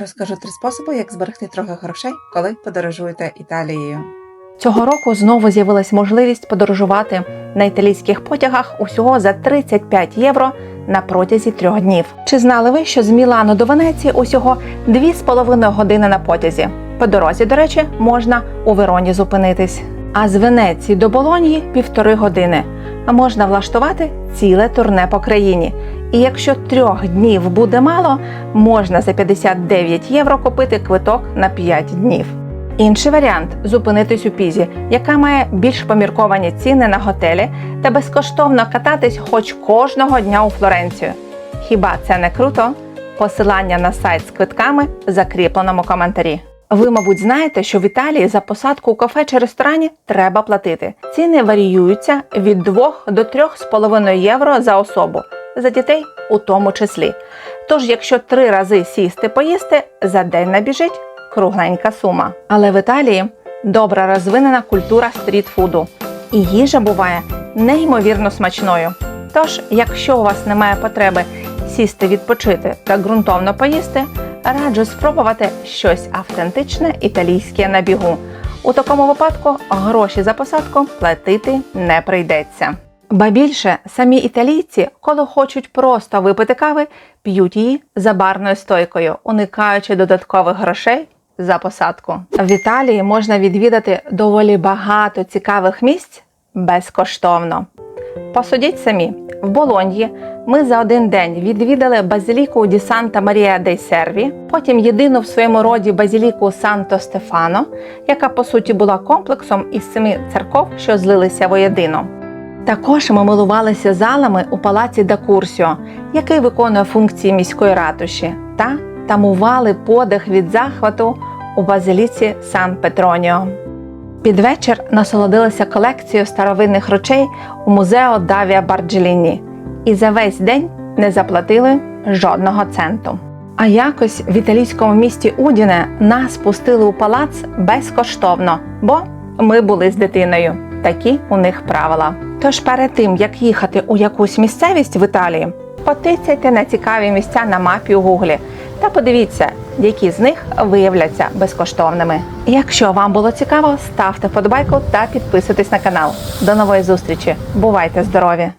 Розкажу три способи, як зберегти трохи грошей, коли подорожуєте Італією. Цього року знову з'явилась можливість подорожувати на італійських потягах усього за 35 євро на протязі трьох днів. Чи знали ви, що з Мілану до Венеції усього 2,5 години на потязі? По дорозі, до речі, можна у Вероні зупинитись. А з Венеції до Болоньї півтори години. Можна влаштувати ціле турне по країні. І якщо трьох днів буде мало, можна за 59 євро купити квиток на 5 днів. Інший варіант зупинитись у пізі, яка має більш помірковані ціни на готелі та безкоштовно кататись хоч кожного дня у Флоренцію. Хіба це не круто? Посилання на сайт з квитками в закріпленому коментарі. Ви, мабуть, знаєте, що в Італії за посадку у кафе чи ресторані треба платити. Ціни варіюються від 2 до 3,5 євро за особу, за дітей у тому числі. Тож, якщо три рази сісти поїсти, за день набіжить кругленька сума. Але в Італії добре розвинена культура стрітфуду, і їжа буває неймовірно смачною. Тож, якщо у вас немає потреби сісти відпочити та ґрунтовно поїсти, раджу спробувати щось автентичне італійське на бігу. У такому випадку гроші за посадку платити не прийдеться. Ба більше самі італійці, коли хочуть просто випити кави, п'ють її за барною стойкою, уникаючи додаткових грошей за посадку. В Італії можна відвідати доволі багато цікавих місць безкоштовно. Посудіть самі, в Болоньї ми за один день відвідали базиліку Ді Санта Марія дей Серві, потім єдину в своєму роді базиліку Санто Стефано, яка по суті була комплексом із семи церков, що злилися воєдино. Також ми милувалися залами у палаці да Курсіо, який виконує функції міської ратуші, та тамували подих від захвату у базиліці Сан Петроніо. Під вечір насолодилися колекцією старовинних речей у музео Давія Барджеліні і за весь день не заплатили жодного центу. А якось в італійському місті Удіне нас пустили у палац безкоштовно, бо ми були з дитиною. Такі у них правила. Тож перед тим як їхати у якусь місцевість в Італії, потицяйте на цікаві місця на мапі у Гуглі та подивіться, які з них виявляться безкоштовними. Якщо вам було цікаво, ставте вподобайку та підписуйтесь на канал. До нової зустрічі! Бувайте здорові!